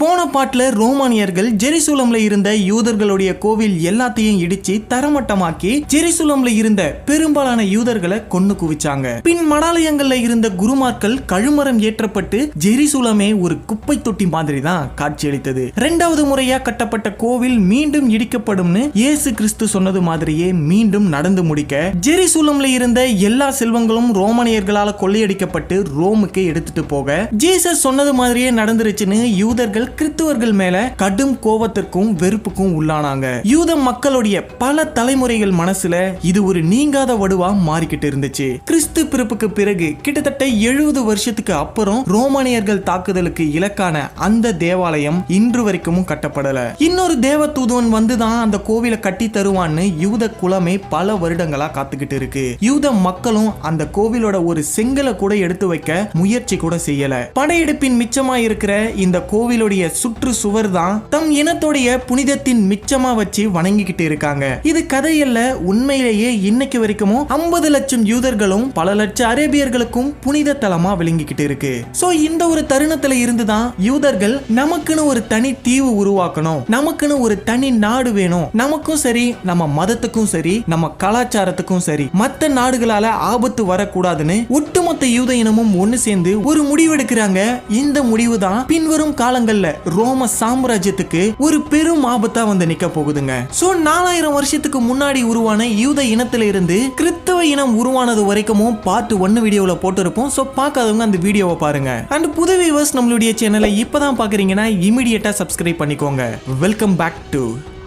போன பாட்டுல ரோமானியர்கள் ஜெருசலேம்ல இருந்த யூதர்களுடைய கோவில் எல்லாத்தையும் இடிச்சு தரமட்டமாக்கி ஜெருசலேம்ல இருந்த பெரும்பாலான யூதர்களை கொன்னு குவிச்சாங்க. பின் மடாலயங்கள்ல இருந்த குருமார்கள் கழுமரம் ஏற்றப்பட்டு ஜெரிசுலமே ஒரு குப்பை தொட்டி மாதிரி தான் காட்சியளித்தது. இரண்டாவது முறையா கட்டப்பட்ட கோவில் மீண்டும் இடிக்கப்படும்னு இயேசு கிறிஸ்து சொன்னது மாதிரியே மீண்டும் நடந்து முடிக்க ஜெருசலேம்ல இருந்த எல்லா செல்வங்களும் ரோமானியர்களால கொள்ளையடிக்கப்பட்டு ரோமுக்கு எடுத்துட்டு போக ஜீசஸ் சொன்னது மாதிரியே நடந்துருச்சுன்னு யூதர்கள் கிறிஸ்துவர்கள் மேல கடும் கோபத்திற்கும் வெறுப்புக்கும் உள்ளானாங்க. யூத மக்களுடைய பல தலைமுறைகள் மனசுல இது ஒரு நீங்காத வடுவா மாறிக்கிட்டு இருந்துச்சு. கிறிஸ்து பிறப்புக்கு பிறகு கிட்டத்தட்ட எழுபது வருஷத்துக்கு அப்புறம் ரோமானியர்கள் தாக்குதலுக்கு இலக்கான அந்த தேவாலயம் இன்று வரைக்கும் கட்டப்படல. இன்னொரு தேவ தூதுவன் வந்துதான் அந்த கோவிலை கட்டி தருவான்னு யூத குலமே பல வருடங்களா காத்துக்கிட்டு இருக்கு. யூத மக்களும் அந்த கோவிலோட ஒரு செங்கலை கூட எடுத்து வைக்க முயற்சி கூட செய்யல. படையெடுப்பின் மிச்சமா இருக்கிற இந்த கோவிலுடைய சுற்று சுவர் தான் தம் இனத்துடைய புனிதத்தின் மிச்சமா வச்சு வணங்கிக்கிட்டு இருக்காங்க. இது கதையல்ல உண்மையிலேயே இன்னைக்கு வரைக்கும் ஐம்பது லட்சம் யூதர்களும் பல லட்சம் அரேபியர்களுக்கும் புனித தலமா விளங்கிக்கிட்டு இருக்கு. சோ இந்த ஒரு தருணத்துல இருந்துதான் யூதர்கள் நமக்குன்னு ஒரு தனி தீவு உருவாக்கணும். நமக்குன்னு ஒரு தனி நாடு வேணும். நமக்கும் சரி நம்ம மதத்துக்கும் சரி நம்ம கலாச்சாரத்துக்கும் சரி மத்த நாடுகளால ஆபத்து வரக்கூடாதுன்னு ஒட்டுமொத்த யூத இனமும் ஒன்னு சேர்ந்து ஒரு முடிவெடுக்கிறாங்க. இந்த முடிவு தான் பின்வரும் காலங்கள்ல ரோம சாம்ராஜ்யத்துக்கு ஒரு பெரும் ஆபத்தா வந்து நிக்க போகுதுங்க. சோ நாலாயிரம் வருஷத்துக்கு முன்னாடி உருவான யூத இனத்துல இருந்து கிறிஸ்தவ இனம் உருவானது வரைக்கும் பார்ட் ஒன்னு வீடியோல போட்டிருப்போம். சோ பார்க்காதவங்க அந்த வீடியோவை பாருங்க. அண்ட் புது வியூவர்ஸ் நம்மளுடைய சேனலை இப்பதான் பாக்குறீங்கன்னா இமிடியேட்டா சப்ஸ்கிரைப் பண்ணிக்கோங்க. Welcome back to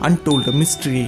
untold mystery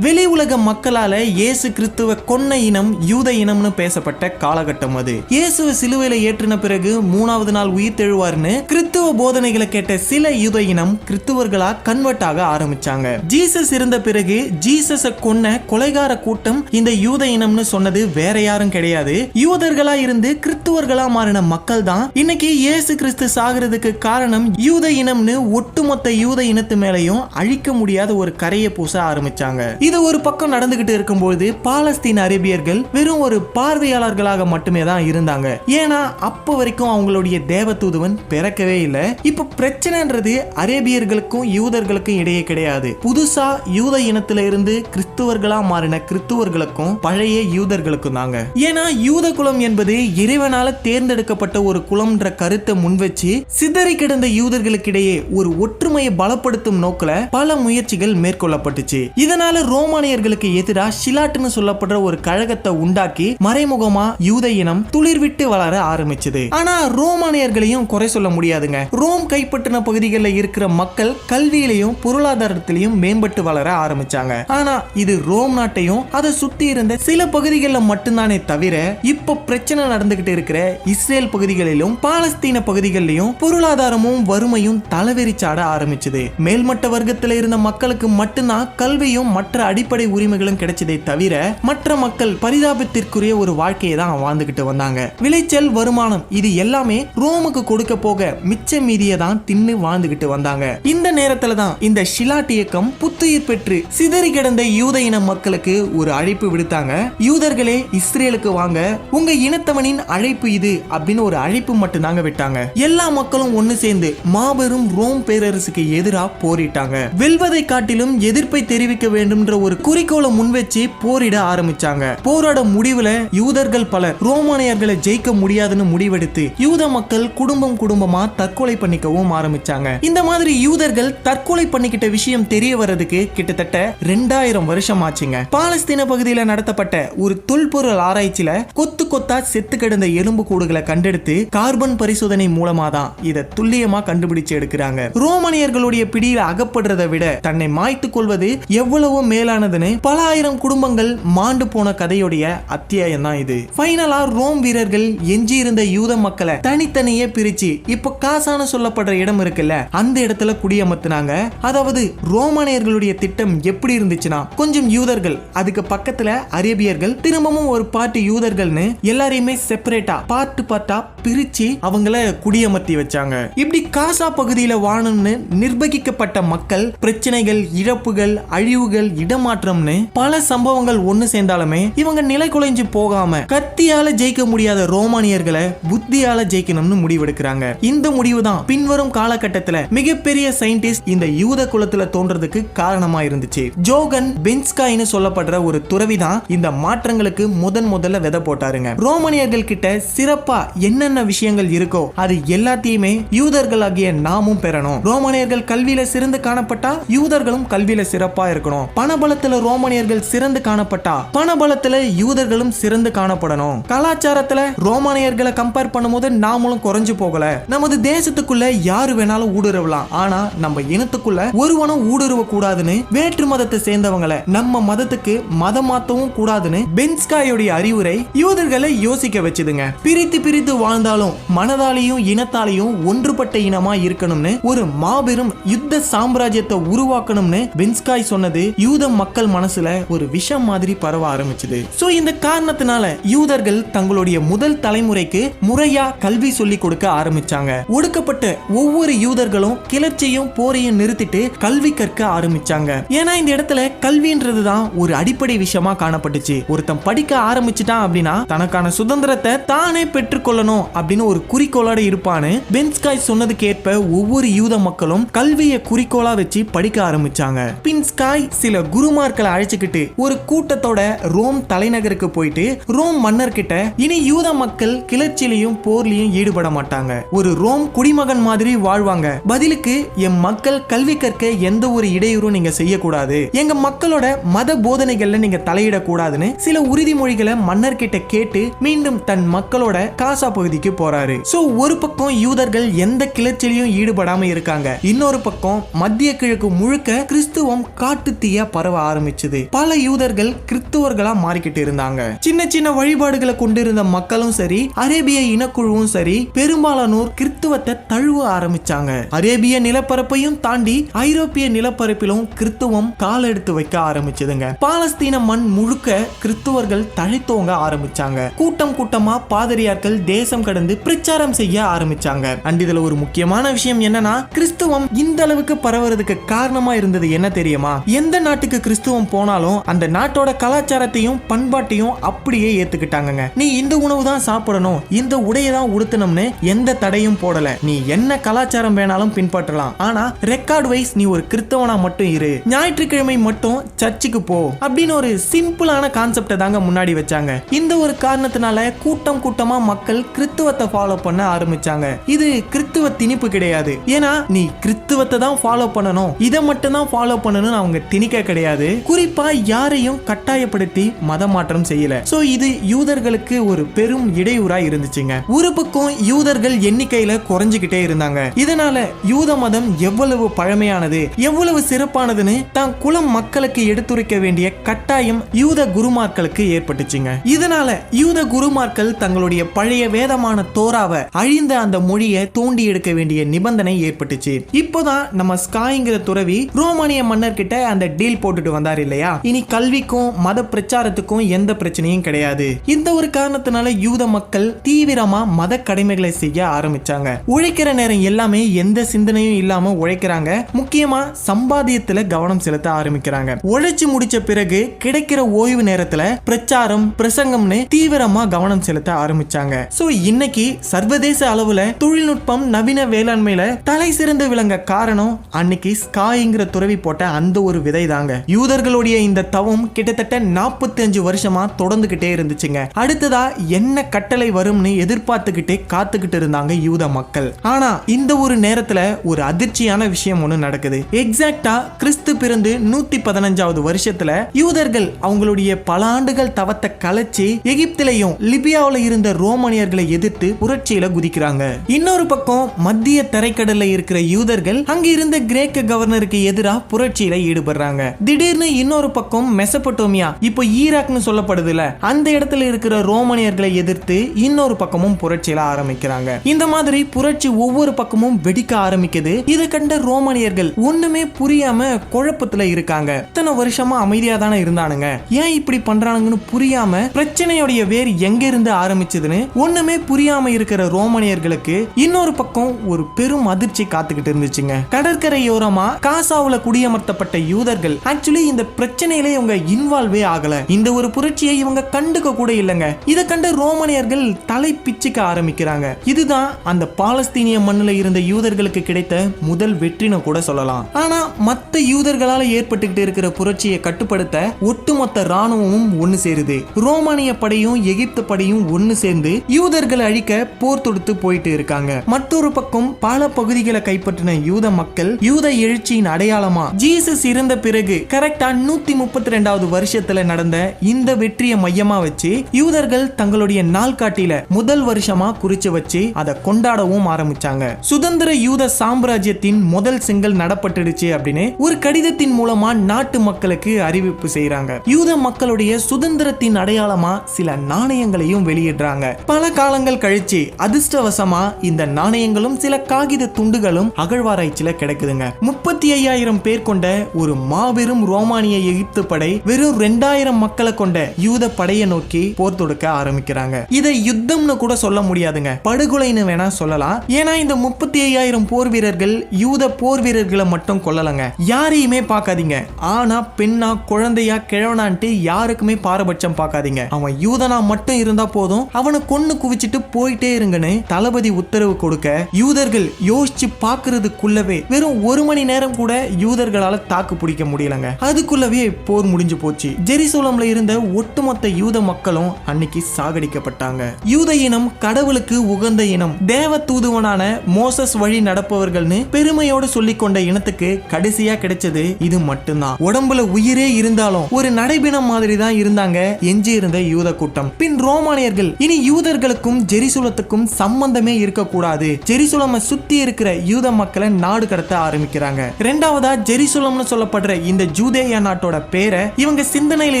வெளி உலக மக்களால இயேசு கிறிஸ்துவ கொன்ன இனம் யூத இனம்னு பேசப்பட்ட காலகட்டம் அது. இயேசுவை சிலுவையில ஏற்றின பிறகு மூணாவது நாள் உயிர் தெழுவார்னு கிறிஸ்துவ போதனைகளை கேட்ட சில யூத இனம் கிறிஸ்துவர்களா கன்வெர்ட் ஆக ஆரம்பிச்சாங்க. ஜீசஸ் இருந்த பிறகு ஜீசஸ கொன்ன கொலைகார கூட்டம் இந்த யூத இனம்னு சொன்னது வேற யாரும் கிடையாது. யூதர்களா இருந்து கிறிஸ்துவர்களா மாறின மக்கள் தான் இன்னைக்கு இயேசு கிறிஸ்து சாகிறதுக்கு காரணம் யூத இனம்னு ஒட்டுமொத்த யூத இனத்து மேலையும் அழிக்க முடியாத ஒரு கரையை பூச ஆரம்பிச்சாங்க. இது ஒரு பக்கம் நடந்துகிட்டு இருக்கும்போது பாலஸ்தீன் அரேபியர்கள் வெறும் ஒரு பார்வையாளர்களாக மட்டுமே தான் இருந்தாங்க. ஏன்னா அப்ப வரைக்கும் அவங்களுடைய தேவ தூதுவன் பிறக்கவே இல்லை. இப்ப பிரச்சனைன்றது அரேபியர்களுக்கும் யூதர்களுக்கும் இடையே கிடையாது. புதுசா யூத இனத்துல இருந்து கிறிஸ்துவர்களா மாறின கிறிஸ்துவர்களுக்கும் பழைய யூதர்களுக்கும் தாங்க. ஏன்னா யூத குலம் என்பது இறைவனால தேர்ந்தெடுக்கப்பட்ட ஒரு குலம்ன்ற கருத்தை முன்வச்சு சிதறி கிடந்த யூதர்களுக்கிடையே ஒரு ஒற்றுமையை பலப்படுத்தும் நோக்கில பல முயற்சிகள் மேற்கொள்ளப்பட்டுச்சு. இதனால ரோமானியர்களுக்கு எதிராக ஷிலாட்டுன்னு சொல்லப்படுற ஒரு கழகத்தை உண்டாக்கி மறைமுகமா யூத இனம் துளிர்விட்டு வளர ஆரம்பிச்சது. ஆனா ரோமானியர்களையும் குறை சொல்ல முடியாதுங்க. ரோம் கைப்பற்றின பகுதிகளில் இருக்கிற மக்கள் கல்வியிலையும் பொருளாதாரத்திலையும் மேம்பட்டு வளர ஆரம்பிச்சாங்க. ஆனா இது ரோம் நாட்டையும் அதை சுத்தி இருந்த சில பகுதிகளில் மட்டும்தானே தவிர இப்ப பிரச்சனை நடந்துகிட்டு இருக்கிற இஸ்ரேல் பகுதிகளிலும் பாலஸ்தீன பகுதிகளிலும் பொருளாதாரமும் வறுமையும் தலைவெறிச்சாட ஆரம்பிச்சது. மேல்மட்ட வர்க்கத்தில் இருந்த மக்களுக்கு மட்டும்தான் கல்வியும் மற்ற அடிப்படை உரிமைகளும் கிடைச்சதை தவிர மற்ற மக்கள் பரிதாபத்திற்குரிய ஒரு வாழ்க்கையை தான் வாழ்ந்துகிட்டு வந்தாங்க. விளைச்சல் வருமானம் இது எல்லாமே ரோமுக்கு கொடுக்க போக மிச்ச மீதியை தான் தின்னு வாழ்ந்துகிட்டு வந்தாங்க. இந்த நேரத்துல தான் இந்த ஷிலாட் இயக்கம் புத்துயிர் பெற்று சிதறி கிடந்த யூத இன மக்களுக்கு ஒரு அழைப்பு விடுத்தாங்க. யூதர்களே இஸ்ரேலுக்கு வாங்க உங்க இனத்தவனின் அழைப்பு இது அப்படின்னு ஒரு அழைப்பு மட்டும் தாங்க விட்டாங்க. எல்லா மக்களும் ஒண்ணு சேர்ந்து மாபெரும் ரோம் பேரரசுக்கு எதிராக போரிட்டாங்க. வெல்வதை காட்டிலும் எதிர்ப்பை தெரிவிக்க வேண்டும் என்ற ஒரு குறிக்கோளை முன்வச்சு போரிட ஆரம்பிச்சாங்க. போராட முடிவுல யூதர்கள் பலர் ரோமானியர்களை ஜெயிக்க முடியாதுன்னு முடிவெடுத்து யூத மக்கள் குடும்பம் குடும்பமா தற்கொலை பண்ணிக்கவும் ஆரம்பிச்சாங்க. இந்த மாதிரி யூதர்கள் தற்கொலை பண்ணிக்கிட்ட விஷயம் தெரிய வர்றதுக்கு கிட்டத்தட்ட ரெண்டாயிரம் வருஷம் ஆச்சுங்க. பாலஸ்தீன பகுதியில நடத்தப்பட்ட ஒரு தொல்பொருள் ஆராய்ச்சியில கொத்து கொத்தா செத்து கிடந்த எலும்பு கூடுகளை கண்டெடுத்து கார்பன் பரிசோதனை மூலமா தான் இதை துல்லியமா கண்டுபிடிச்சு எடுக்கிறாங்க. ரோமானியர்களுடைய பிடியில் அகப்படுறதை விட தன்னை மாய்த்து கொள்வது எவ்வளவோ மேல் மேலானதுன்னு பல ஆயிரம் குடும்பங்கள் மாண்டு போன கதையுடைய அத்தியாயம் தான் இது ஃபைனலா ரோம் வீரர்கள் எஞ்சி இருந்த யூத மக்களை தனித்தனியே பிரிச்சு இப்ப காசான சொல்லப்படுற இடம் இருக்குல்ல அந்த இடத்துல குடியமர்த்தினாங்க. அதாவது ரோமானியர்களுடைய திட்டம் எப்படி இருந்துச்சுன்னா கொஞ்சம் யூதர்கள் அதுக்கு பக்கத்துல அரேபியர்கள் திரும்பவும் ஒரு பாட்டு யூதர்கள்னு எல்லாரையுமே செப்பரேட்டா பார்ட்டு பார்ட்டா பிரிச்சு அவங்கள குடியமர்த்தி வச்சாங்க. இப்படி காசா பகுதியில வாழணும்னு நிர்பகிக்கப்பட்ட மக்கள் பிரச்சனைகள் இழப்புகள் அழிவுகள் இடமாற்றம்னு பல சம்பவங்கள் ஒண்ணு சேர்ந்தாலுமே இவங்க நிலை குலைஞ்சு போகாம கத்தியால ஜெயிக்க முடியாத ரோமானியர்களை புத்தியால ஜெயிக்கணும்னு முடிவெடுக்கிறாங்க. இந்த முடிவு தான் பின்வரும் காலகட்டத்துல மிகப்பெரிய சயின்டிஸ்ட் இந்த யூத குலத்துல தோன்றதுக்கு காரணமா இருந்துச்சு. ஜோகன் பென்ஸ்காய்னு சொல்லப்படுற ஒரு துறவி தான் இந்த மாற்றங்களுக்கு முதன் முதல்ல விதை போட்டாருங்க. ரோமானியர்கள் கிட்ட சிறப்பா என்னென்ன விஷயங்கள் இருக்கோ அது எல்லாத்தையுமே யூதர்கள் ஆகிய நாமும் பெறணும். ரோமானியர்கள் கல்வியில சிறந்து காணப்பட்டா யூதர்களும் கல்வியில சிறப்பா இருக்கணும். பண பணபலத்துல ரோமானியர்கள் சிறந்து காணப்பட்டா? பணபலத்துல யூதர்களும் சிறந்து காணப்படணும். கலாச்சாரத்துல ரோமானியர்களை கம்பேர் பண்ணும்போது நாமளும் குறைஞ்சு போகல. நமது தேசத்துக்குள்ள யாரு வேணாலும் ஊடுருவலாம். ஆனா நம்ம இனத்துக்குள்ள ஒருவனும் ஊடுருவ கூடாதுன்னு வேற்று மதத்தை சேர்ந்தவங்களை நம்ம மதத்துக்கு மதம் மாத்தவும் கூடாதுன்னு பென்ஸ்காயோடைய அறிவுரை யூதர்களை யோசிக்க வச்சுதுங்க. பிரித்து பிரித்து வாழ்ந்தாலும் மனதாலையும் இனத்தாலையும் ஒன்றுபட்ட இனமா இருக்கணும்னு ஒரு மாபெரும் யுத்த சாம்ராஜ்யத்தை உருவாக்கணும்னு பென்ஸ்காய் சொன்னது யூத மக்கள் மனசுல ஒரு விஷம் மாதிரி பரவ ஆரம்பிச்சது. சோ இந்த காரணத்தினால யூதர்கள் தங்களுடைய முதல் தலைமுறைக்கு முறையா கல்வி சொல்லி கொடுக்க ஆரம்பிச்சாங்க. ஒடுக்கப்பட்ட ஒவ்வொரு யூதர்களும் கிளர்ச்சியும் போரையும் நிறுத்திட்டு கல்வி கற்க ஆரம்பிச்சாங்க. ஏன்னா இந்த இடத்துல கல்வின்றது தான் ஒரு அடிப்படை விஷயமா காணப்பட்டுச்சு. ஒருத்தன் படிக்க ஆரம்பிச்சிட்டான் அப்படின்னா தனக்கான சுதந்திரத்தை தானே பெற்றுக்கொள்ளணும் அப்படின்னு ஒரு குறிக்கோளோட இருப்பான்னு பென்ஸ்காய் சொன்னதுக்கு ஏற்ப ஒவ்வொரு யூத மக்களும் கல்வியை குறிக்கோளா வச்சு படிக்க ஆரம்பிச்சாங்க. பின் ஸ்காய் சில குருமார்களை அழைச்சுக்கிட்டு ஒரு கூட்டத்தோட ரோம் தலைநகருக்கு போயிட்டு ரோம் மன்னர்கிட்ட இனி யூத மக்கள் கிளர்ச்சியிலையும் போர்லையும் ஈடுபட மாட்டாங்க. ஒரு ரோம் குடிமகன் மாதிரி வாழ்வாங்க. பதிலுக்கு என் மக்கள் கல்வி கற்க எந்த ஒரு இடையூறும் நீங்க செய்யக்கூடாது. எங்க மக்களோட மத போதனைகள்ல நீங்க தலையிடக்கூடாதுன்னு சில உறுதிமொழிகளை மன்னர்கிட்ட கேட்டு மீண்டும் தன் மக்களோட காசா பகுதிக்கு போறாரு. சோ ஒரு பக்கம் யூதர்கள் எந்த கிளர்ச்சியிலையும் ஈடுபடாம இருக்காங்க. இன்னொரு பக்கம் மத்திய கிழக்கு முழுக்க கிறிஸ்துவம் காட்டு தீயா பரவ ஆரம்பிச்சது. பல யூதர்கள் கிறிஸ்துவர்களா மாறிக்கிட்டு இருந்தாங்க. சின்ன சின்ன வழிபாடுகளை கொண்டிருந்த மக்களும் சரி அரேபிய இனக்குழுவும் சரி பெரும்பாலானோர் கிறிஸ்துவத்தை தழுவ ஆரம்பிச்சாங்க. அரேபிய நிலப்பரப்பையும் தாண்டி ஐரோப்பிய நிலப்பரப்பிலும் கிறிஸ்துவம் கால் எடுத்து வைக்க ஆரம்பிச்சதுங்க. பாலஸ்தீன மண் முழுக்க கிறிஸ்துவர்கள் தழைத்தோங்க ஆரம்பிச்சாங்க. கூட்டம் கூட்டமா பாதிரியார்கள் தேசம் கடந்து பிரச்சாரம் செய்ய ஆரம்பிச்சாங்க. அண்ட் இதுல ஒரு முக்கியமான விஷயம் என்னன்னா கிறிஸ்துவம் இந்த அளவுக்கு பரவுறதுக்கு காரணமா இருந்தது என்ன தெரியுமா? எந்த நாட்டுக்கு கிறிஸ்துவம் போனாலும் அந்த நாட்டோட கலாச்சாரத்தையும் பண்பாட்டையும் அப்படியே ஏத்துக்கிட்டாங்க நீ இந்த உணவு தான் சாப்பிடணும் இந்த உடையை தான் உடுத்தணும்னு எந்த தடையும் போடல. நீ என்ன கலாச்சாரம் வேணாலும் பின்பற்றலாம். ஆனா ரெக்கார்ட் வைஸ் நீ ஒரு கிறிஸ்தவனா மட்டும் இரு. ஞாயிற்றுக்கிழமை மட்டும் சர்ச்சுக்கு போ அப்படின்னு ஒரு சிம்பிளான கான்செப்டை தாங்க முன்னாடி வச்சாங்க. இந்த ஒரு காரணத்தினால கூட்டம் கூட்டமா மக்கள் கிறிஸ்துவத்தை ஃபாலோ பண்ண ஆரம்பிச்சாங்க. இது கிறிஸ்துவ திணிப்பு கிடையாது. ஏன்னா நீ கிறிஸ்துவத்தை தான் ஃபாலோ பண்ணணும். இதை மட்டும் தான் ஃபாலோ பண்ணணும்னு அவங்க திணிக்க கிடையாது. கிடையாது. குறிப்பா யாரையும் கட்டாயப்படுத்தி மத மாற்றம் செய்யல. சோ இது யூதர்களுக்கு ஒரு பெரும் இடையூறா இருந்துச்சுங்க. ஒரு பக்கம் யூதர்கள் எண்ணிக்கையில குறைஞ்சுகிட்டே இருந்தாங்க. இதனால யூத மதம் எவ்வளவு பழமையானது எவ்வளவு சிறப்பானதுன்னு தான் குலம் மக்களுக்கு எடுத்துரைக்க வேண்டிய கட்டாயம் யூத குருமார்களுக்கு ஏற்பட்டுச்சுங்க. இதனால யூத குருமார்கள் தங்களுடைய பழைய வேதமான தோராவை அழிந்த அந்த மொழியை தோண்டி எடுக்க வேண்டிய நிபந்தனை ஏற்பட்டுச்சு. இப்போதான் நம்ம ஸ்காய்ங்கிற துறவி ரோமானிய மன்னர் கிட்ட அந்த டீல் போட்டு போட்டுட்டு வந்தார் இல்லையா? இனி கல்விக்கும் மத பிரச்சாரத்துக்கும் எந்த பிரச்சனையும் கிடையாது. இந்த ஒரு காரணத்தினால யூத மக்கள் தீவிரமா மத கடமைகளை செய்ய ஆரம்பிச்சாங்க. உழைக்கிற நேரம் எல்லாமே எந்த சிந்தனையும் இல்லாம உழைக்கிறாங்க. முக்கியமா சம்பாதியத்துல கவனம் செலுத்த ஆரம்பிக்கிறாங்க. உழைச்சு முடிச்ச பிறகு கிடைக்கிற ஓய்வு நேரத்துல பிரச்சாரம் பிரசங்கம்னு தீவிரமா கவனம் செலுத்த ஆரம்பிச்சாங்க. சோ இன்னைக்கு சர்வதேச அளவுல தொழில்நுட்பம் நவீன வேளாண்மையில தலை சிறந்து விளங்க காரணம் அன்னைக்கு ஸ்காய்ங்கிற துறவி போட்ட அந்த ஒரு விதை தாங்க யூதர்களுடைய இந்த தவம் கிட்டத்தட்ட 45 வருஷமா தொடர்ந்துகிட்டே இருந்துச்சுங்க. அடுத்ததா என்ன கட்டளை வரும்னு எதிர்பார்த்துக்கிட்டே காத்துக்கிட்டு இருந்தாங்க யூத மக்கள். ஆனா இந்த ஒரு நேரத்துல ஒரு அதிர்ச்சியான விஷயம் ஒண்ணு நடக்குது. எக்ஸாக்டா கிறிஸ்து பிறந்து நூத்தி பதினஞ்சாவது வருஷத்துல யூதர்கள் அவங்களுடைய பல ஆண்டுகள் தவத்தை கலைச்சு எகிப்திலையும் லிபியாவுல இருந்த ரோமானியர்களை எதிர்த்து புரட்சியில குதிக்கிறாங்க. இன்னொரு பக்கம் மத்திய தரைக்கடல்ல இருக்கிற யூதர்கள் அங்க இருந்த கிரேக்க கவர்னருக்கு எதிரா புரட்சியில ஈடுபடுறாங்க. திடீர்னு இன்னொரு பக்கம் மெசபட்டோமியா இப்போ ஈராக்னு சொல்லப்படுதுல. அந்த இடத்துல இருக்கிற ரோமானியர்களை எதிர்த்து இன்னொரு பக்கமும் புரட்சியில ஆரம்பிக்கிறாங்க. இந்த மாதிரி புரட்சி ஒவ்வொரு பக்கமும் வெடிக்க ஆரம்பிக்குது. இதை கண்ட ரோமானியர்கள் ஒண்ணுமே புரியாம குழப்பத்துல இருக்காங்க. இத்தனை வருஷமா அமைதியா தானே இருந்தானுங்க. ஏன் இப்படி பண்றானுங்கன்னு புரியாம பிரச்சனையுடைய வேர் எங்க இருந்து ஆரம்பிச்சதுன்னு ஒண்ணுமே புரியாம இருக்கிற ரோமானியர்களுக்கு இன்னொரு பக்கம் ஒரு பெரும் அதிர்ச்சி காத்துக்கிட்டு இருந்துச்சுங்க. கடற்கரையோரமா காசாவுல குடியமர்த்தப்பட்ட யூதர்கள் ஆக்சுவலி இந்த பிரச்சனையில இவங்க இன்வால்வே ஆகல. இந்த ஒரு புரட்சியை இவங்க கண்டுக்க கூட இல்லைங்க. இதை கண்ட ரோமானியர்கள் தலை பிச்சுக்க ஆரம்பிக்கிறாங்க. இதுதான் அந்த பாலஸ்தீனிய மண்ணில் இருந்த யூதர்களுக்கு கிடைத்த முதல் வெற்றின்னு கூட சொல்லலாம். ஆனா மத்த யூதர்களால ஏற்பட்டுக்கிட்டு இருக்கிற புரட்சியை கட்டுப்படுத்த ஒட்டுமொத்த ராணுவமும் ஒன்னு சேருது. ரோமானிய படையும் எகிப்து படையும் ஒன்னு சேர்ந்து யூதர்களை அழிக்க போர் தொடுத்து போயிட்டு இருக்காங்க. மற்றொரு பக்கம் பல பகுதிகளை கைப்பற்றின யூத மக்கள் யூத எழுச்சியின் அடையாளமா? ஜீசஸ் இறந்த பிறகு கரெக்டாக நூற்றி முப்பத்தி ரெண்டாவது வருஷத்தில் நடந்த இந்த வெற்றியை மையமா வச்சு யூதர்கள் தங்களுடைய நாள்காட்டியில முதல் வருஷமா குறிச்சு வச்சு அதை கொண்டாடவும் ஆரம்பிச்சாங்க. சுதந்திர யூத சாம்ராஜ்யத்தின் முதல் செங்கல் நடப்பட்டுடுச்சு அப்படின்னு ஒரு கடிதத்தின் மூலமா நாட்டு மக்களுக்கு அறிவிப்பு செய்யறாங்க யூத மக்களுடைய சுதந்திரத்தின் அடையாளமா சில நாணயங்களையும் வெளியிடுறாங்க. பல காலங்கள் கழிச்சு அதிர்ஷ்டவசமா இந்த நாணயங்களும் சில காகித துண்டுகளும் அகழ்வாராய்ச்சியில கிடைக்குதுங்க. முப்பத்தி ஐயாயிரம் பேர் கொண்ட ஒரு மாபெரும் ரோமானிய எகிப்து படை வெறும் ரெண்டாயிரம் மக்களை கொண்ட யூத படையை நோக்கி போர் தொடுக்க ஆரம்பிக்கிறாங்க. இதை யுத்தம்னு கூட சொல்ல முடியாதுங்க. படுகொலைன்னு வேணா சொல்லலாம். ஏன்னா இந்த முப்பத்தி ஐயாயிரம் போர் வீரர்கள் யூத போர் வீரர்களை மட்டும் கொல்லலங்க. யாரையுமே பார்க்காதீங்க. ஆனா பெண்ணா குழந்தையா கிழவனான்ட்டு யாருக்குமே பாரபட்சம் பார்க்காதீங்க. அவன் யூதனா மட்டும் இருந்தா போதும். அவனை கொன்னு குவிச்சிட்டு போயிட்டே இருங்கன்னு தளபதி உத்தரவு கொடுக்க யூதர்கள் யோசிச்சு பார்க்கறதுக்குள்ளவே வெறும் ஒரு மணி நேரம் கூட யூதர்களால தாக்கு பிடிக்க முடியலங்க. அதுக்குள்ளவே போர் முடிஞ்சு போச்சு. ஜெரிசோலம்ல இருந்த ஒட்டுமொத்த யூத மக்களும் அன்னைக்கு சாகடிக்கப்பட்டாங்க. யூத இனம் கடவுளுக்கு உகந்த இனம். தேவ தூதுவனான மோசஸ் வழி நடப்பவர்கள்னு பெருமையோடு சொல்லிக் கொண்ட இனத்துக்கு கடைசியா கிடைச்சது இது மட்டும்தான். உடம்புல உயிரே இருந்தாலும் ஒரு நடைபிணம் மாதிரி தான் இருந்தாங்க எஞ்சி இருந்த யூத கூட்டம். பின் ரோமானியர்கள் இனி யூதர்களுக்கும் ஜெரிசுலத்துக்கும் சம்பந்தமே இருக்கக்கூடாது. ஜெரிசுலமை சுத்தி இருக்கிற யூத மக்களை நாடு கடத்த ஆரம்பிக்கிறாங்க. ரெண்டாவதா ஜெரிசுலம்னு சொல்லப்படுற இந்த ஜூதேயா நாட்டோட பேரை இவங்க சிந்தனையில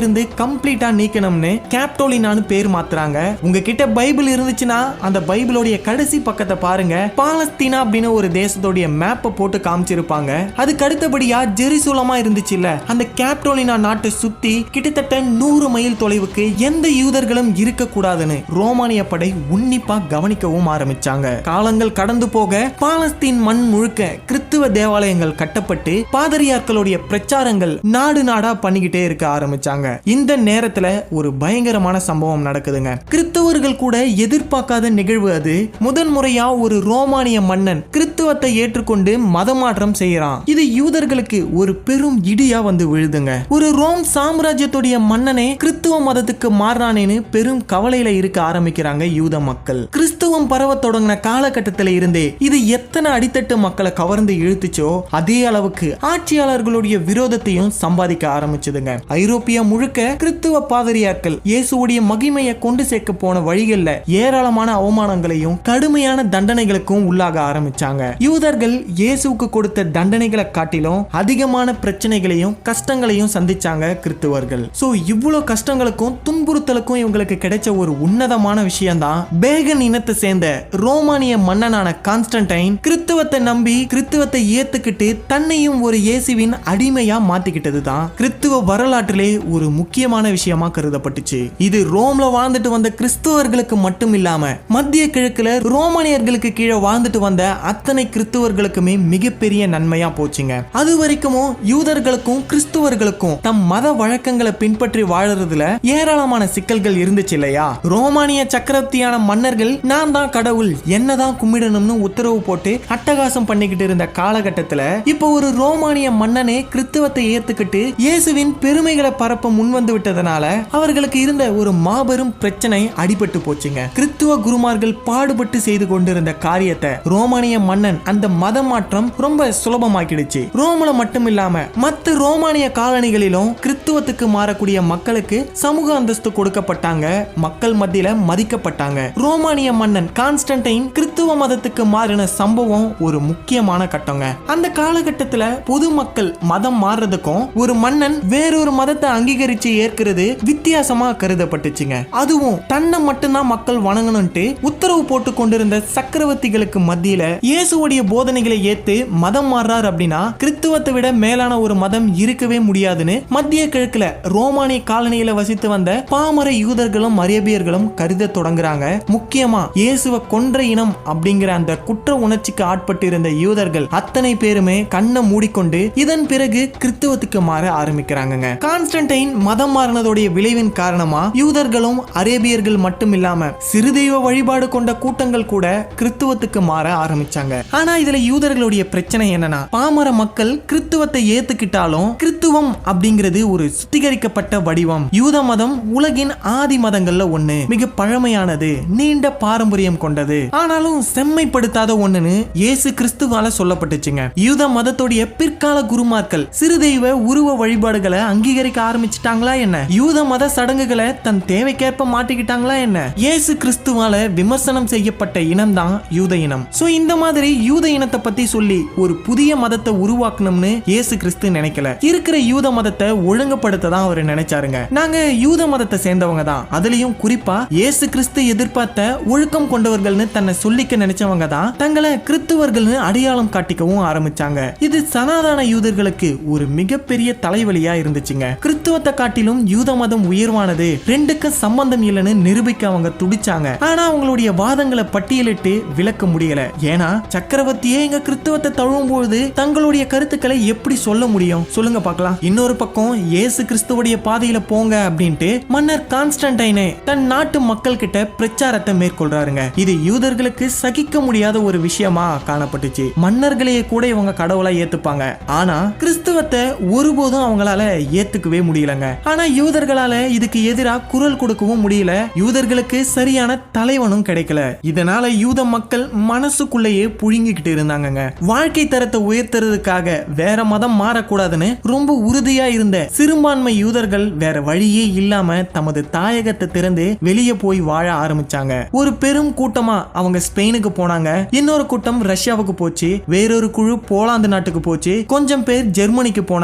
இருந்து கம்ப்ளீட்டா நீக்கணும்னு கேப்டோலினான்னு பேர் மாத்துறாங்க. உங்ககிட்ட பைபிள் இருந்துச்சுன்னா அந்த பைபிளோடைய கடைசி பக்கத்தை பாருங்க. பாலஸ்தீனா அப்படின்னு ஒரு தேசத்தோடைய மேப்பை போட்டு காமிச்சிருப்பாங்க. அதுக்கு அடுத்தபடியா ஜெருசலமா இருந்துச்சுல்ல. அந்த கேப்டோலினா நாட்டை சுத்தி கிட்டத்தட்ட நூறு மைல் தொலைவுக்கு எந்த யூதர்களும் இருக்க கூடாதுன்னு ரோமானிய படை உன்னிப்பா கவனிக்கவும் ஆரம்பிச்சாங்க. காலங்கள் கடந்து போக பாலஸ்தீன் மண் முழுக்க கிறித்துவ தேவாலயங்கள் கட்டப்பட்டு பாதிரியார்களுடைய பிரச்சாரங்கள் நாடு நாடா பண்ணிக்கிட்டே இருக்க ஆரம்பிச்சாங்க. இந்த நேரத்துல ஒரு பயங்கரமான சம்பவம் நடக்குதுங்க. கிறிஸ்தவர்கள் கூட எதிர்பார்க்காத நிகழ்வு அது. முதன் முறையா ஒரு ரோமானிய மன்னன் கிறிஸ்துவத்தை ஏற்றுக்கொண்டு மதமாற்றம் செய்யறான். இது யூதர்களுக்கு ஒரு பெரும் இடியா வந்து விழுதுங்க. ஒரு ரோம் சாம்ராஜ்யத்துடைய மன்னனே கிறிஸ்துவ மதத்துக்கு மாறானேன்னு பெரும் கவலையில இருக்க ஆரம்பிக்கிறாங்க யூத மக்கள். கிறிஸ்துவம் பரவ தொடங்கின காலகட்டத்தில இருந்தே இது எத்தனை அடித்தட்டு மக்களை கவர்ந்து இழுத்துச்சோ அதே அளவுக்கு ஆட்சியாளர்களுடைய விரோதத்தை பணத்தையும் சம்பாதிக்க ஆரம்பிச்சதுங்க. ஐரோப்பியா முழுக்க கிறிஸ்துவ பாதிரியாக்கள் இயேசுடைய மகிமையை கொண்டு சேர்க்க போன வழிகள்ல ஏராளமான அவமானங்களையும் கடுமையான தண்டனைகளுக்கும் உள்ளாக ஆரம்பிச்சாங்க. யூதர்கள் இயேசுவுக்கு கொடுத்த தண்டனைகளை காட்டிலும் அதிகமான பிரச்சனைகளையும் கஷ்டங்களையும் சந்திச்சாங்க கிறிஸ்துவர்கள் சோ இவ்வளவு கஷ்டங்களுக்கும் துன்புறுத்தலுக்கும் இவங்களுக்கு கிடைச்ச ஒரு உன்னதமான விஷயம்தான் பேகன் இனத்தை சேர்ந்த ரோமானிய மன்னனான கான்ஸ்டன்டைன் கிறித்துவத்தை நம்பி கிறித்துவத்தை ஏத்துக்கிட்டு தன்னையும் ஒரு இயேசுவின் அடிமையா மாத்திக்கிட்டது தான் கிறிஸ்துவ வரலாற்றிலே ஒரு முக்கியமான விஷயமா கருதப்பட்டுச்சு. இது ரோம்ல வாழ்ந்துட்டு வந்த கிறிஸ்துவர்களுக்கு மட்டும் இல்லாம மத்திய கிழக்குல ரோமானியர்களுக்கு கீழே வாழ்ந்துட்டு வந்த அத்தனை கிறிஸ்துவர்களுக்குமே மிகப்பெரிய நன்மையா போச்சுங்க. அது வரைக்கும் யூதர்களுக்கும் கிறிஸ்துவர்களுக்கும் தம் மத வழக்கங்களை பின்பற்றி வாழறதுல ஏராளமான சிக்கல்கள் இருந்துச்சு இல்லையா? ரோமானிய சக்கரவர்த்தியான மன்னர்கள் நான் தான் கடவுள் என்னதான் கும்பிடணும்னு உத்தரவு போட்டு அட்டகாசம் பண்ணிக்கிட்டு இருந்த காலகட்டத்துல இப்போ ஒரு ரோமானிய மன்னனே கிறிஸ்துவத்தை ஏத்துக்கிட்டு இயேசுவின் பெருமைகளை பரப்ப முன்வந்து விட்டதனால அவர்களுக்கு இருந்த ஒரு மாபெரும் பிரச்சனை அடிபட்டு போச்சுங்க. கிறிஸ்துவ குருமார்கள் பாடுபட்டு செய்து கொண்டிருந்த காரியத்தை ரோமானிய மன்னன் அந்த மத மாற்றம் ரொம்ப சுலபமாக்கிடுச்சு. ரோம்ல மட்டும் இல்லாம மத்த ரோமானிய காலனிகளிலும் கிறிஸ்துவத்துக்கு மாறக்கூடிய மக்களுக்கு சமூக அந்தஸ்து கொடுக்கப்பட்டாங்க. மக்கள் மத்தியில மதிக்கப்பட்டாங்க. ரோமானிய மன்னன் கான்ஸ்டன்டைன் கிறிஸ்துவ மதத்துக்கு மாறின சம்பவம் ஒரு முக்கியமான கட்டங்க. அந்த காலகட்டத்துல பொதுமக்கள் மதம் மதத்துக்கும் ஒரு மன்னன் வேறொரு மதத்தை அங்கீகரிச்சு ஏற்கிறது வித்தியாசமா கருதப்பட்டுச்சுங்க. அதுவும் தன்னை மட்டும்தான் மக்கள் வணங்கணும்ட்டு உத்தரவு போட்டு கொண்டிருந்த சக்கரவர்த்திகளுக்கு மத்தியில இயேசுவுடைய போதனைகளை ஏத்து மதம் மாறுறார் அப்படின்னா கிறித்துவத்தை விட மேலான ஒரு மதம் இருக்கவே முடியாதுன்னு மத்திய கிழக்குல ரோமானிய காலனியில வசித்து வந்த பாமர யூதர்களும் அரேபியர்களும் கருத தொடங்குறாங்க. முக்கியமா இயேசுவை கொன்ற இனம் அப்படிங்கிற அந்த குற்ற உணர்ச்சிக்கு ஆட்பட்டு இருந்த யூதர்கள் அத்தனை பேருமே கண்ணை மூடிக்கொண்டு இதன் பிறகு கிறிஸ்துவ கிறிஸ்துவத்துக்கு மாற ஆரம்பிக்கிறாங்கங்க. கான்ஸ்டன்டைன் மதம் மாறினதோடைய விளைவின் காரணமா யூதர்களும் அரேபியர்கள் மட்டும் இல்லாம சிறுதெய்வ வழிபாடு கொண்ட கூட்டங்கள் கூட கிறிஸ்துவத்துக்கு மாற ஆரம்பிச்சாங்க. ஆனா இதுல யூதர்களுடைய பிரச்சனை என்னன்னா பாமர மக்கள் கிறிஸ்துவத்தை ஏத்துக்கிட்டாலும் கிறிஸ்துவம் அப்படிங்கிறது ஒரு சுத்திகரிக்கப்பட்ட வடிவம். யூத மதம் உலகின் ஆதி மதங்கள்ல ஒண்ணு மிக பழமையானது நீண்ட பாரம்பரியம் கொண்டது. ஆனாலும் செம்மைப்படுத்தாத ஒண்ணுன்னு இயேசு கிறிஸ்துவால சொல்லப்பட்டுச்சுங்க. யூத மதத்துடைய பிற்கால குருமார்கள் சிறுதெய்வ உருவ வழிபாடுகளை அங்கீகரிக்க ஆரம்பிச்சிட்டாங்களா என்ன? யூத மத சடங்குகளை தன் தேவைக்கேற்ப மாட்டிக்கிட்டாங்களா என்ன? இயேசு கிறிஸ்துவால விமர்சனம் செய்யப்பட்ட இனம் தான் யூத இனம். சோ இந்த மாதிரி யூத இனத்தை பத்தி சொல்லி ஒரு புதிய மதத்தை உருவாக்கணும்னு இயேசு கிறிஸ்து நினைக்கல. இருக்கிற யூத மதத்தை ஒழுங்குபடுத்த தான் அவர் நினைச்சாருங்க. நாங்க யூத மதத்தை சேர்ந்தவங்க தான். அதுலயும் குறிப்பா இயேசு கிறிஸ்து எதிர்பார்த்த ஒழுக்கம் கொண்டவர்கள்னு தன்னை சொல்லிக்க நினைச்சவங்க தான் தங்களை கிறிஸ்துவர்கள்னு அடையாளம் காட்டிக்கவும் ஆரம்பிச்சாங்க. இது சனாதன யூதர்களுக்கு ஒரு மிகப்பெரிய தலைவலியா இருந்துச்சுங்க. கிறிஸ்துவத்தை காட்டிலும் யூத மதம் உயர்வானது ரெண்டுக்கும் சம்பந்தம் இல்லைன்னு நிரூபிக்க அவங்க துடிச்சாங்க. ஆனா அவங்களுடைய வாதங்களை பட்டியலிட்டு விளக்க முடியல. ஏன்னா சக்கரவர்த்தியே எங்க கிறிஸ்துவத்தை தழுவும் பொழுது தங்களுடைய கருத்துக்களை எப்படி சொல்ல முடியும்? சொல்லுங்க பார்க்கலாம். இன்னொரு பக்கம் இயேசு கிறிஸ்துவுடைய பாதையில போங்க அப்படின்ட்டு மன்னர் கான்ஸ்டன்டைனே தன் நாட்டு மக்கள் கிட்ட பிரச்சாரத்தை மேற்கொள்றாருங்க. இது யூதர்களுக்கு சகிக்க முடியாத ஒரு விஷயமா காணப்பட்டுச்சு. மன்னர்களையே கூட இவங்க கடவுளா ஏத்துப்பாங்க. ஆனா கிறிஸ்துவத்தை ஒருபோதும் அவங்களால ஏத்துக்கவே முடியலங்க. ஆனா யூதர்களால இதுக்கு எதிராக குரல் கொடுக்கவும் முடியல. யூதர்களுக்கு சரியான தலைவனும் கிடைக்கல. இதனால யூத மக்கள் மனசுக்குள்ளேயே புழுங்கிக்கிட்டு இருந்தாங்க வாழ்க்கை தரத்தை உயர்த்துறதுக்காக வேற மதம் மாறக்கூடாதுன்னு ரொம்ப உறுதியா இருந்த சிறுபான்மை யூதர்கள் வேற வழியே இல்லாம தமது தாயகத்தை திறந்து வெளியே போய் வாழ ஆரம்பிச்சாங்க. ஒரு பெரும் கூட்டமா அவங்க ஸ்பெயினுக்கு போனாங்க. இன்னொரு கூட்டம் ரஷ்யாவுக்கு போச்சு. வேறொரு குழு போலாந்து நாட்டுக்கு போச்சு. கொஞ்சம் பேர் ஜெர்மனிக்கு போனாங்க.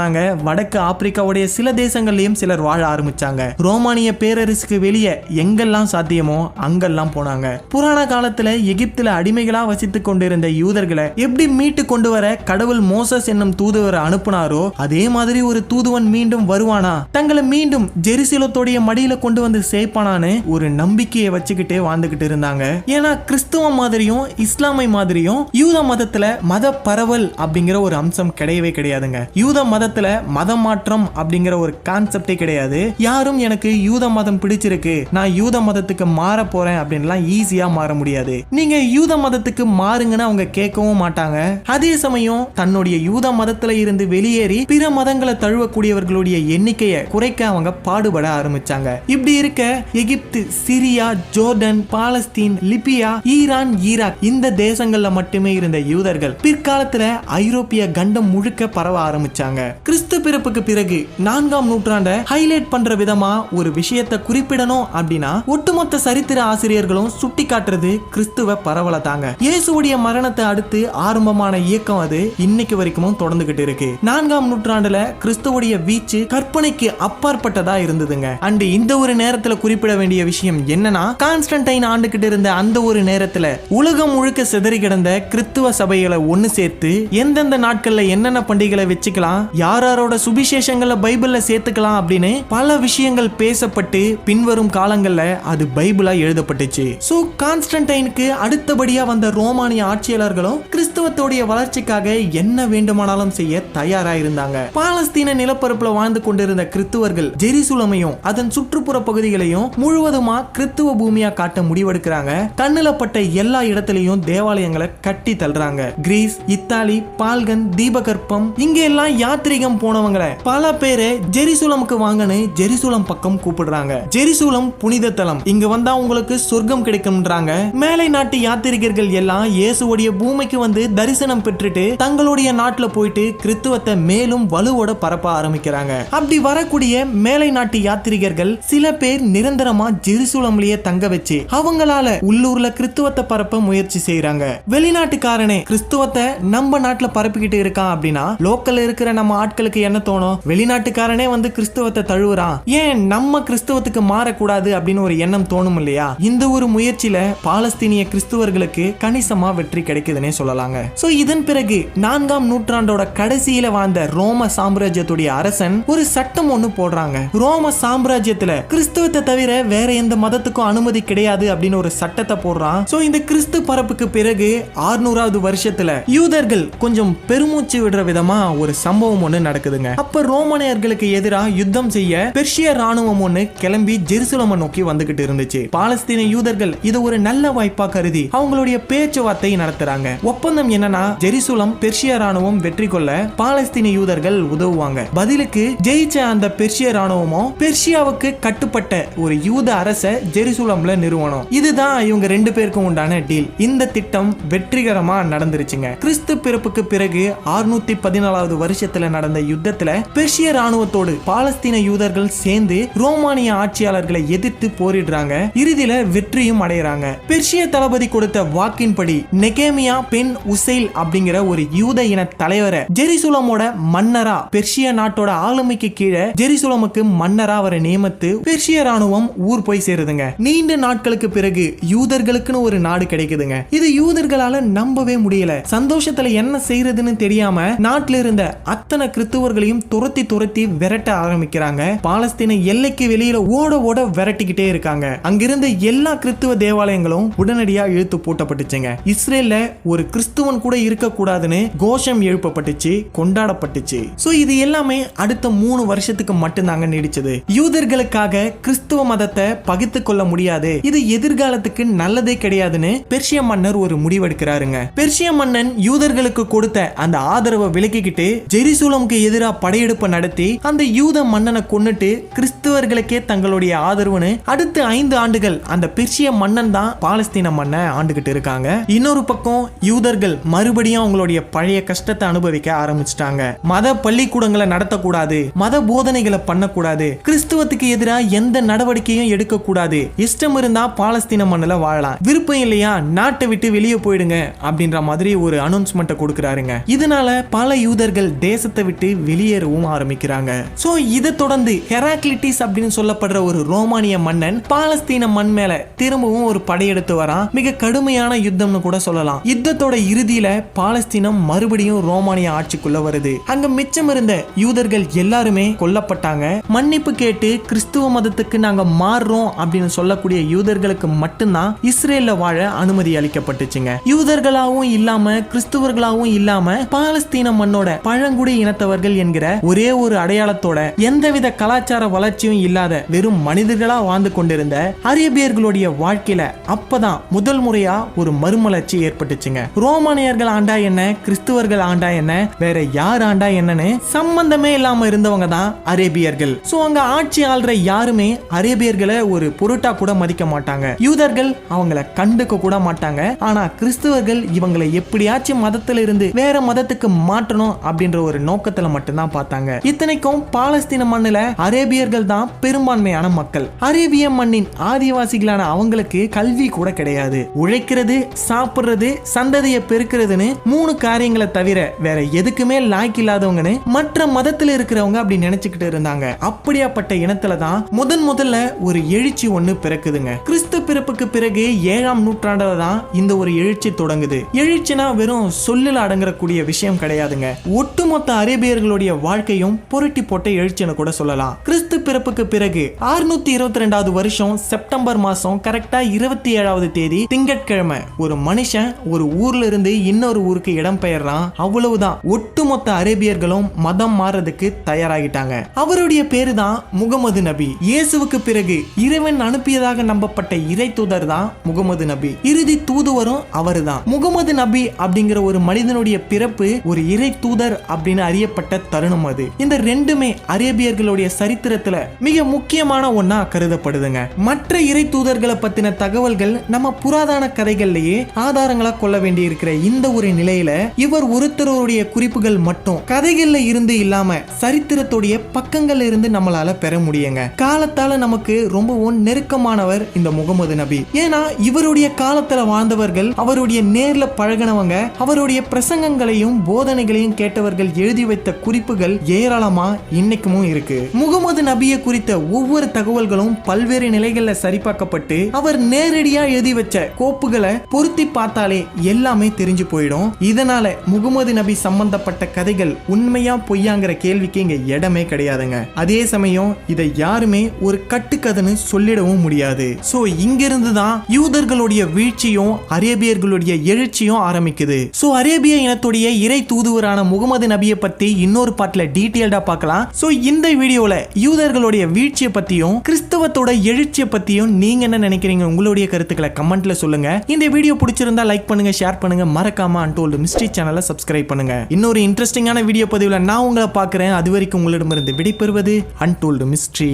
வடக்கு ஆப்பிரிக்காவுடைய சில தேசங்கள்லயும் சிலர் வாழ ஆரம்பிச்சாங்க. ரோமானிய பேரரசுக்கு வெளியே எங்கெல்லாம் சாத்தியமோ அங்கெல்லாம் போனாங்க. புராண காலத்துல எகிப்துல அடிமைகளா வசித்துக் கொண்டிருந்த யூதர்களை எப்படி மீட்டு கொண்டு வர கடவுள் மோசஸ் என்னும் தூதுவரை அனுப்புனாரோ அதே மாதிரி ஒரு தூதுவன் மீண்டும் வருவானா? தங்களை மீண்டும் ஜெருசலத்தோடைய மடியில கொண்டு வந்து சேர்ப்பானான்னு ஒரு நம்பிக்கையை வச்சுக்கிட்டே வாழ்ந்துகிட்டு இருந்தாங்க. ஏன்னா கிறிஸ்துவ மாதிரியும் இஸ்லாமை மாதிரியும் யூத மதத்துல மத பரவல் அப்படிங்கிற ஒரு அம்சம் கிடையவே கிடையாதுங்க. யூத மதத்துல மதம் மாற்றம் அப்படிங்கிற ஒரு கான்செப்டே கிடையாது. யாரும் எனக்கு யூத மதம் பிடிச்சிருக்கு. நான் யூத மதத்துக்கு மாற போறேன் அப்படின்லாம் ஈஸியா மாற முடியாது. நீங்க யூத மதத்துக்கு மாறுங்கன்னு அவங்க கேட்கவும் மாட்டாங்க. அதே சமயம் தன்னுடைய யூத மதத்துல இருந்து வெளியேறி பிற மதங்களை தழுவக்கூடியவர்களுடைய எண்ணிக்கையை குறைக்க அவங்க பாடுபட ஆரம்பிச்சாங்க. இப்படி இருக்க Egypt Syria Jordan Palestine Libya Iran Iraq இந்த தேசங்கள்ல மட்டுமே இருந்த யூதர்கள் பிற்காலத்துல ஐரோப்பிய கண்டம் முழுக்க பரவ ஆரம்பிச்சாங்க. கிறிஸ்து பிறப்புக்கு பிறகு நான்காம் நூற்றாண்ட ஹைலைட் பண்ற விதமா ஒரு விஷயத்தை குறிப்பிடணும் அப்படின்னா ஒட்டுமொத்த சரித்திர ஆசிரியர்களும் சுட்டி காட்டுறது கிறிஸ்துவ பரவல தாங்க இயேசுடைய மரணத்தை அடுத்து ஆரம்பமான இயக்கம் அது இன்னைக்கு வரைக்கும் தொடர்ந்துகிட்டு இருக்கு. நான்காம் நூற்றாண்டுல கிறிஸ்துவுடைய வீச்சு கற்பனைக்கு அப்பாற்பட்டதா இருந்ததுங்க. அண்ட் இந்த ஒரு நேரத்துல குறிப்பிட வேண்டிய விஷயம் என்னன்னா கான்ஸ்டன்டைன் ஆண்டுகிட்டு இருந்த அந்த ஒரு நேரத்துல உலகம் முழுக்க சிதறி கிடந்த கிறிஸ்துவ சபைகளை ஒண்ணு சேர்த்து எந்தெந்த நாட்கள்ல என்னென்ன பண்டிகைகளை வச்சுக்கலாம் யாரோட சுபிசேஷங்களை பைபிள்ல சேர்த்துக்கலாம் அப்படின்னு பல விஷயங்கள் பேசப்பட்டு பின்வரும் காலங்கள்ல அது பைபிளா எழுதப்பட்டுச்சு. சோ கான்ஸ்டன்டைனுக்கு அடுத்தபடியா வந்த ரோமானிய ஆட்சியாளர்களும் கிறிஸ்தவத்தோடைய வளர்ச்சிக்காக என்ன வேண்டுமானாலும் செய்ய தயாரா இருந்தாங்க. பாலஸ்தீன நிலப்பரப்புல வாழ்ந்து கொண்டிருந்த கிறிஸ்துவர்கள் ஜெரிசுலமையும் அதன் சுற்றுப்புற பகுதிகளையும் முழுவதுமா கிறிஸ்துவ பூமியா காட்ட முடிவெடுக்கிறாங்க. கண்ணுல பட்ட எல்லா இடத்துலயும் தேவாலயங்களை கட்டி தள்ளுறாங்க. கிரீஸ் இத்தாலி பால்கன் தீபகற்பம் இங்க எல்லாம் நாகரிகம் போனவங்களை பல பேரை ஜெரிசூலமுக்கு வாங்கன்னு ஜெரிசூலம் பக்கம் கூப்பிடுறாங்க. ஜெரிசூலம் புனித தலம். இங்க வந்தா உங்களுக்கு சொர்க்கம் கிடைக்கும்ன்றாங்க. மேலை நாட்டு யாத்திரிகர்கள் எல்லாம் இயேசுவுடைய பூமிக்கு வந்து தரிசனம் பெற்றுட்டு தங்களுடைய நாட்டுல போயிட்டு கிறித்துவத்தை மேலும் வலுவோட பரப்ப ஆரம்பிக்கிறாங்க. அப்படி வரக்கூடிய மேலை நாட்டு யாத்திரிகர்கள் சில பேர் நிரந்தரமா ஜெருசலம்லயே தங்க வச்சு அவங்களால உள்ளூர்ல கிறிஸ்துவத்தை பரப்ப முயற்சி செய்யறாங்க வெளிநாட்டுக்காரனே கிறிஸ்துவத்தை நம்ம நாட்டுல பரப்பிக்கிட்டு இருக்கான் அப்படின்னா லோக்கல்ல இருக்கிற நம்ம ஆட்களுக்கு என்ன தோணும்? வெளிநாட்டுக்காரனே வந்து கிறிஸ்துவத்தை தழுவுறான். ஏன் நம்ம கிறிஸ்தவத்துக்கு மாறக்கூடாது அப்படின்னு ஒரு எண்ணம் தோணும் இல்லையா? இந்த ஒரு முயற்சியில பாலஸ்தீனிய கிறிஸ்துவர்களுக்கு கணிசமா வெற்றி கிடைக்குதுன்னே சொல்லலாங்க. சோ இதன் பிறகு நான்காம் நூற்றாண்டோட கடைசியில வாழ்ந்த ரோம சாம்ராஜ்யத்துடைய அரசன் ஒரு சட்டம் ஒண்ணு போடுறாங்க. ரோம சாம்ராஜ்யத்துல கிறிஸ்துவத்தை தவிர வேற எந்த மதத்துக்கும் அனுமதி கிடையாது அப்படின்னு ஒரு சட்டத்தை போடுறான். சோ இந்த கிறிஸ்து பரப்புக்கு பிறகு ஆறுநூறாவது வருஷத்துல யூதர்கள் கொஞ்சம் பெருமூச்சு விடுற விதமா ஒரு சம்பவம் யுத்தம் ஒண்ணு நடக்குதுங்க. அப்ப ரோமானியர்களுக்கு எதிராக யுத்தம் செய்ய பெர்ஷிய ராணுவம் ஒண்ணு கிளம்பி ஜெருசலமை நோக்கி வந்துகிட்டு இருந்துச்சு. பாலஸ்தீன யூதர்கள் இது ஒரு நல்ல வாய்ப்பா கருதி அவங்களுடைய பேச்சுவார்த்தை நடத்துறாங்க. ஒப்பந்தம் என்னன்னா ஜெருசலம் பெர்ஷிய ராணுவம் வெற்றி கொள்ள பாலஸ்தீன யூதர்கள் உதவுவாங்க. பதிலுக்கு ஜெயிச்ச அந்த பெர்ஷிய ராணுவமும் பெர்ஷியாவுக்கு கட்டுப்பட்ட ஒரு யூத அரச ஜெருசலம்ல நிறுவனம். இதுதான் இவங்க ரெண்டு பேருக்கும் உண்டான டீல். இந்த திட்டம் வெற்றிகரமா நடந்துருச்சுங்க. கிறிஸ்து பிறப்புக்கு பிறகு அறுநூத்தி பதினாலாவது வருஷத்துல நடந்த யுத்தத்துல பெர்ஷிய ராணுவத்தோடு பாலஸ்தீன யூதர்கள் சேர்ந்து ரோமானிய ஆட்சியாளர்களை எதிர்த்து போரிடுறாங்க. இறுதியில வெற்றியும் அடையறாங்க. பெர்ஷிய தளபதி கொடுத்த வாக்கின்படி நெகேமியா பெண் உசைல் அப்படிங்கிற ஒரு யூத இன தலைவரை ஜெருசலமோட மன்னரா பெர்ஷிய நாட்டோட ஆளுமைக்கு கீழே ஜெருசலமுக்கு மன்னரா அவரை நியமித்து பெர்ஷிய ராணுவம் ஊர் போய் சேருதுங்க. நீண்ட நாட்களுக்கு பிறகு யூதர்களுக்குன்னு ஒரு நாடு கிடைக்குதுங்க. இது யூதர்களால நம்பவே முடியல. சந்தோஷத்துல என்ன செய்யறதுன்னு தெரியாம நாட்டில இருந்த அத்தனை அத்தனை கிறிஸ்துவர்களையும் துரத்தி துரத்தி விரட்ட ஆரம்பிக்கிறாங்க. பாலஸ்தீன எல்லைக்கு வெளியில ஓட ஓட விரட்டிக்கிட்டே இருக்காங்க. அங்கிருந்த எல்லா கிறிஸ்துவ தேவாலயங்களும் உடனடியா இழுத்து பூட்டப்பட்டுச்சுங்க. இஸ்ரேல்ல ஒரு கிறிஸ்துவன் கூட இருக்க கூடாதுன்னு கோஷம் எழுப்பப்பட்டுச்சு கொண்டாடப்பட்டுச்சு. சோ இது எல்லாமே அடுத்த மூணு வருஷத்துக்கு மட்டும்தாங்க நீடிச்சது. யூதர்களுக்காக கிறிஸ்துவ மதத்தை பகித்து கொள்ள முடியாது. இது எதிர்காலத்துக்கு நல்லதே கிடையாதுன்னு பெர்ஷிய மன்னர் ஒரு முடிவெடுக்கிறாருங்க. பெர்ஷிய மன்னன் யூதர்களுக்கு கொடுத்த அந்த ஆதரவை விலக்கிக்கிட்டு ஜெரிசூல் ஜெருசலமுக்கு எதிராக படையெடுப்பு நடத்தி அந்த யூத மன்னனை கொன்னுட்டு கிறிஸ்துவர்களுக்கே தங்களுடைய ஆதரவுன்னு அடுத்த ஐந்து ஆண்டுகள் அந்த பெர்ஷிய மன்னன் தான் பாலஸ்தீன மன்ன ஆண்டுகிட்டு இருக்காங்க. இன்னொரு பக்கம் யூதர்கள் மறுபடியும் அவங்களுடைய பழைய கஷ்டத்தை அனுபவிக்க ஆரம்பிச்சிட்டாங்க. மத பள்ளிக்கூடங்களை நடத்தக்கூடாது மத போதனைகளை பண்ணக்கூடாது கிறிஸ்துவத்துக்கு எதிராக எந்த நடவடிக்கையும் எடுக்கக்கூடாது. இஷ்டம் இருந்தா பாலஸ்தீன மண்ணில் வாழலாம். விருப்பம் இல்லையா நாட்டை விட்டு வெளியே போயிடுங்க அப்படின்ற மாதிரி ஒரு அனௌன்ஸ்மெண்ட்டை கொடுக்குறாருங்க. இதனால பல யூதர்கள் தேசத்தை நகரத்தை விட்டு வெளியேறவும் ஆரம்பிக்கிறாங்க. சோ இதை தொடர்ந்து ஹெராக்லிட்டிஸ் அப்படின்னு சொல்லப்படுற ஒரு ரோமானிய மன்னன் பாலஸ்தீன மண் மேல திரும்பவும் ஒரு படையெடுத்து வரான். மிக கடுமையான யுத்தம்னு கூட சொல்லலாம். யுத்தத்தோட இறுதியில பாலஸ்தீனம் மறுபடியும் ரோமானிய ஆட்சிக்குள்ள வருது. அங்க மிச்சம் இருந்த யூதர்கள் எல்லாருமே கொல்லப்பட்டாங்க. மன்னிப்பு கேட்டு கிறிஸ்துவ மதத்துக்கு நாங்க மாறுறோம் அப்படின்னு சொல்லக்கூடிய யூதர்களுக்கு மட்டும்தான் இஸ்ரேல்ல வாழ அனுமதி அளிக்கப்பட்டுச்சுங்க. யூதர்களாவும் இல்லாம கிறிஸ்துவர்களாவும் இல்லாம பாலஸ்தீன மண்ணோட பழங்குடி இன இனத்தவர்கள் என்கிற ஒரே ஒரு அடையாளத்தோட எந்தவித கலாச்சார வளர்ச்சியும் இல்லாத வெறும் மனிதர்களா வாழ்ந்து கொண்டிருந்த அரேபியர்களுடைய வாழ்க்கையில அப்பதான் முதல் முறையா ஒரு மறுமலர்ச்சி ஏற்பட்டுச்சுங்க. ரோமானியர்கள் ஆண்டா என்ன கிறிஸ்துவர்கள் ஆண்டா என்ன வேற யார் ஆண்டா என்னன்னு சம்பந்தமே இல்லாம இருந்தவங்க தான் அரேபியர்கள் சோ அங்க ஆட்சி ஆள்ற யாருமே அரேபியர்களை ஒரு பொருட்டா கூட மதிக்க மாட்டாங்க. யூதர்கள் அவங்கள கண்டுக்க கூட மாட்டாங்க. ஆனா கிறிஸ்துவர்கள் இவங்களை எப்படியாச்சும் மதத்துல இருந்து வேற மதத்துக்கு மாற்றணும் அப்படின்ற ஒரு நோக்கம் நோக்கத்துல மட்டும்தான் பார்த்தாங்க. இத்தனைக்கும் பாலஸ்தீன மண்ணுல அரேபியர்கள் தான் பெரும்பான்மையான மக்கள். அரேபிய மண்ணின் ஆதிவாசிகளான அவங்களுக்கு கல்வி கூட கிடையாது. உழைக்கிறது சாப்பிடுறது சந்ததியை பெருக்கிறதுன்னு மூணு காரியங்களை தவிர வேற எதுக்குமே லாய்க்கு இல்லாதவங்கன்னு மற்ற மதத்துல இருக்கிறவங்க அப்படி நினைச்சுக்கிட்டு இருந்தாங்க. அப்படியாப்பட்ட இனத்துல தான் முதன் முதல்ல ஒரு எழுச்சி ஒண்ணு பிறக்குதுங்க. கிறிஸ்து பிறப்புக்கு பிறகு ஏழாம் நூற்றாண்டுல தான் இந்த ஒரு எழுச்சி தொடங்குது. எழுச்சினா வெறும் சொல்லில் அடங்கக்கூடிய விஷயம் கிடையாதுங்க. ஒட்டுமொத்த அரேபியர்களுடைய வாழ்க்கையும் புரட்டி போட்ட எழுச்சின்னு கூட சொல்லலாம். கிறிஸ்து பிறப்புக்கு பிறகு அறுநூத்தி இருபத்தி ரெண்டாவது வருஷம் செப்டம்பர் மாசம் கரெக்டா இருபத்தி ஏழாவது தேதி திங்கட்கிழமை ஒரு மனுஷன் ஒரு ஊர்ல இருந்து இன்னொரு ஊருக்கு இடம் பெயர்றான் அவ்வளவுதான். ஒட்டுமொத்த அரேபியர்களும் மதம் மாறதுக்கு தயாராகிட்டாங்க. அவருடைய பேரு தான் முகமது நபி. இயேசுவுக்கு பிறகு இறைவன் அனுப்பியதாக நம்பப்பட்ட இறை தூதர் தான் முகமது நபி. இறுதி தூதுவரும் அவருதான். முகமது நபி அப்படிங்கிற ஒரு மனிதனுடைய பிறப்பு ஒரு இறை தூதர் அப்படின்னு அறியப்பட்ட தருணம் அது. இந்த ரெண்டுமே அரேபியர்களுடைய சரித்திரத்துல மிக முக்கியமான ஒன்னா கருதப்படுதுங்க. மற்ற இறை தூதர்களை பத்தின தகவல்கள் நம்ம புராதன கதைகள்லயே ஆதாரங்களா கொள்ள வேண்டி இருக்கிற இந்த ஒரு நிலையில இவர் ஒருத்தருடைய குறிப்புகள் மட்டும் கதைகள்ல இருந்து இல்லாம சரித்திரத்துடைய பக்கங்கள்ல இருந்து நம்மளால பெற முடியுங்க. காலத்தால நமக்கு ரொம்பவும் நெருக்கமானவர் இந்த முகமது நபி. ஏன்னா இவருடைய காலத்துல வாழ்ந்தவர்கள் அவருடைய நேர்ல பழகினவங்க அவருடைய பிரசங்கங்களையும் போதனைகளையும் கேட்டவர்கள் எழுதி வைத்த குறிப்புகள் ஏராளமா இன்னைக்குமும் இருக்கு. முகமது நபியை குறித்த ஒவ்வொரு தகவல்களும் பல்வேறு நிலைகள்ல சரிபார்க்கப்பட்டு அவர் நேரடியா எழுதி வச்ச கோப்புகளை பொருத்தி பார்த்தாலே எல்லாமே தெரிஞ்சு போயிடும். இதனால முகமது நபி சம்பந்தப்பட்ட கதைகள் உண்மையா பொய்யாங்கிற கேள்விக்கு இங்க இடமே கிடையாதுங்க. அதே சமயம் இதை யாருமே ஒரு கட்டுக்கதைன்னு சொல்லிடவும் முடியாது. சோ இங்கிருந்து தான் யூதர்களுடைய வீழ்ச்சியும் அரேபியர்களுடைய எழுச்சியும் ஆரம்பிக்குது. சோ அரேபிய இனத்துடைய இறை தூதுவரான முகமது நபியை பத்தி பத்தி இன்னொரு பாட்டுல டீட்டெயில்டா பார்க்கலாம். சோ இந்த வீடியோல யூதர்களுடைய வீழ்ச்சியை பத்தியும் கிறிஸ்தவத்தோட எழுச்சியை பத்தியும் நீங்க என்ன நினைக்கிறீங்க? உங்களுடைய கருத்துக்களை கமெண்ட்ல சொல்லுங்க. இந்த வீடியோ பிடிச்சிருந்தா லைக் பண்ணுங்க ஷேர் பண்ணுங்க. மறக்காம அன்டோல்டு மிஸ்ட்ரி சேனலை சப்ஸ்கிரைப் பண்ணுங்க. இன்னொரு இன்ட்ரெஸ்டிங்கான வீடியோ பதிவுல நான் உங்களை பார்க்கறேன். அது வரைக்கும் உங்களிடமிருந்து விடைபெறுவது அன்டோல்டு மிஸ்ட்ரி